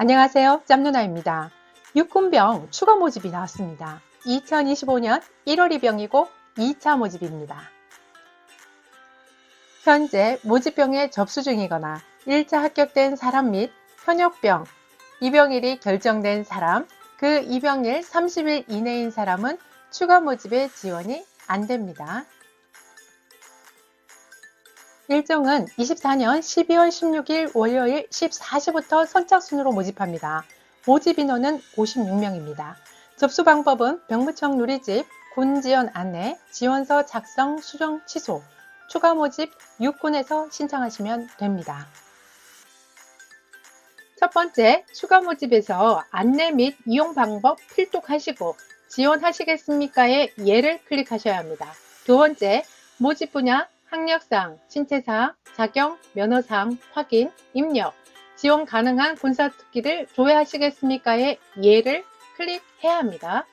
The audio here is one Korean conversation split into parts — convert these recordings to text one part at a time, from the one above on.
안녕하세요. 짬누나입니다. 육군병 추가 모집이 나왔습니다. 2025년 1월 입병이고 2차 모집입니다. 현재 모집병에 접수 중이거나 1차 합격된 사람 및 현역병, 입영일이 결정된 사람, 그 입영일 30일 이내인 사람은 추가 모집에 지원이 안 됩니다. 일정은 24년 12월 16일 월요일 14시부터 선착순으로 모집합니다. 모집 인원은 56명입니다. 접수 방법은 병무청 누리집, 군 지원 안내, 지원서 작성, 수정, 취소, 추가 모집 육군에서 신청하시면 됩니다. 첫 번째, 추가 모집에서 안내 및 이용 방법 필독하시고 지원하시겠습니까의 예를 클릭하셔야 합니다. 두 번째, 모집 분야, 학력상, 신체사, 자격, 면허상 확인, 입력, 지원 가능한 군사 특기를 조회하시겠습니까의 예를 클릭해야 합니다.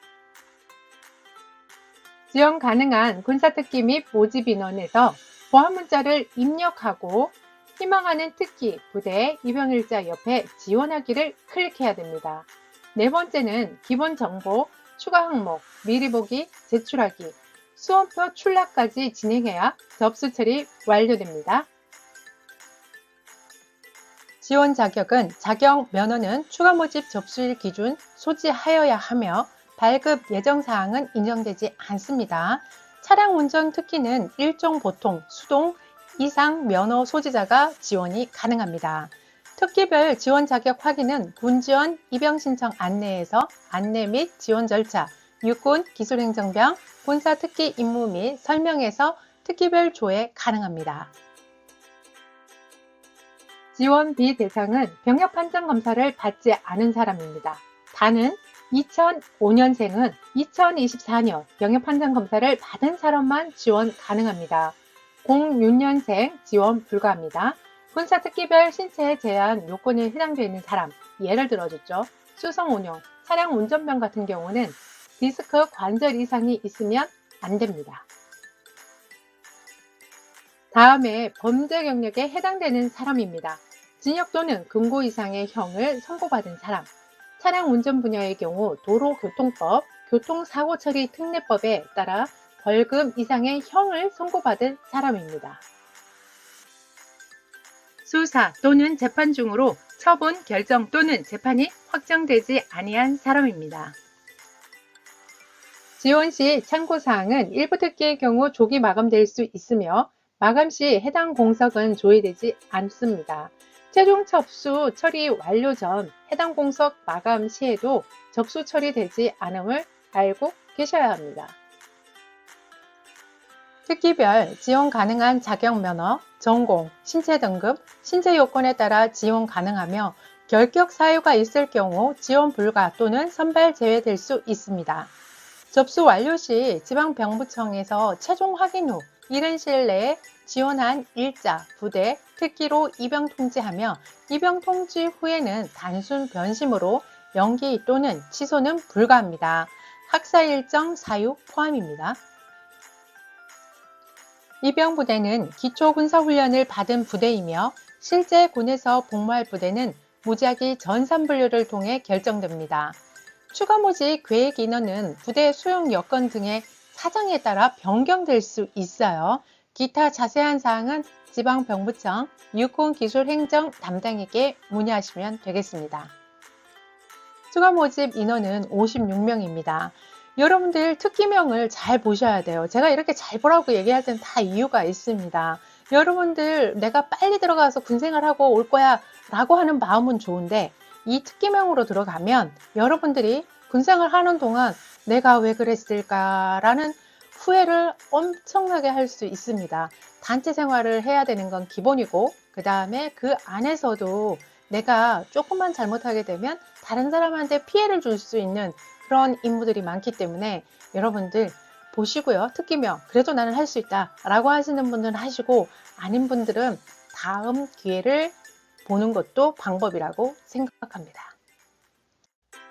지원 가능한 군사 특기 및 모집 인원에서 보안 문자를 입력하고 희망하는 특기, 부대, 입영일자 옆에 지원하기를 클릭해야 됩니다. 네 번째는 기본 정보, 추가 항목, 미리 보기, 제출하기, 수험표 출락까지 진행해야 접수 처리 완료됩니다. 지원 자격은 자격 면허는 추가 모집 접수일 기준 소지하여야 하며 발급 예정 사항은 인정되지 않습니다. 차량 운전 특기는 일종 보통, 수동 이상 면허 소지자가 지원이 가능합니다. 특기별 지원 자격 확인은 군지원 입영 신청 안내에서 안내 및 지원 절차, 육군 기술행정병 군사 특기 임무 및 설명에서 특기별 조회 가능합니다. 지원비 대상은 병역 판정 검사를 받지 않은 사람입니다. 단은 2005년생은 2024년 병역 판정 검사를 받은 사람만 지원 가능합니다. 06년생 지원 불가합니다. 군사 특기별 신체 제한 요건에 해당되어 있는 사람, 예를 들어줬죠. 수성 운영, 차량 운전병 같은 경우는 디스크 관절 이상이 있으면 안 됩니다. 다음에 범죄 경력에 해당되는 사람입니다. 징역 또는 금고 이상의 형을 선고받은 사람, 차량 운전 분야의 경우 도로교통법, 교통사고 처리 특례법에 따라 벌금 이상의 형을 선고받은 사람입니다. 수사 또는 재판 중으로 처분 결정 또는 재판이 확정되지 아니한 사람입니다. 지원 시 참고사항은 일부 특기의 경우 조기 마감될 수 있으며 마감 시 해당 공석은 조회되지 않습니다. 최종 접수 처리 완료 전 해당 공석 마감 시에도 접수 처리되지 않음을 알고 계셔야 합니다. 특기별 지원 가능한 자격 면허, 전공, 신체 등급, 신체 요건에 따라 지원 가능하며 결격 사유가 있을 경우 지원 불가 또는 선발 제외될 수 있습니다. 접수 완료 시 지방병부청에서 최종 확인 후 이른 시일 내에 지원한 일자, 부대, 특기로 입영 통지하며 입영 통지 후에는 단순 변심으로 연기 또는 취소는 불가합니다. 학사 일정 사유 포함입니다. 입영 부대는 기초 군사 훈련을 받은 부대이며 실제 군에서 복무할 부대는 무작위 전산 분류를 통해 결정됩니다. 추가 모집 계획 인원은 부대 수용 여건 등의 사정에 따라 변경될 수 있어요. 기타 자세한 사항은 지방병부청 육군기술행정 담당에게 문의하시면 되겠습니다. 추가 모집 인원은 56명입니다. 여러분들 특기명을 잘 보셔야 돼요. 제가 이렇게 잘 보라고 얘기할 땐 다 이유가 있습니다. 여러분들 내가 빨리 들어가서 군생활하고 올 거야 라고 하는 마음은 좋은데 이 특기명으로 들어가면 여러분들이 군생활 하는 동안 내가 왜 그랬을까라는 후회를 엄청나게 할 수 있습니다. 단체 생활을 해야 되는 건 기본이고 그 다음에 그 안에서도 내가 조금만 잘못하게 되면 다른 사람한테 피해를 줄 수 있는 그런 임무들이 많기 때문에 여러분들 보시고요. 특기명 그래도 나는 할 수 있다 라고 하시는 분들은 하시고 아닌 분들은 다음 기회를 보는 것도 방법이라고 생각합니다.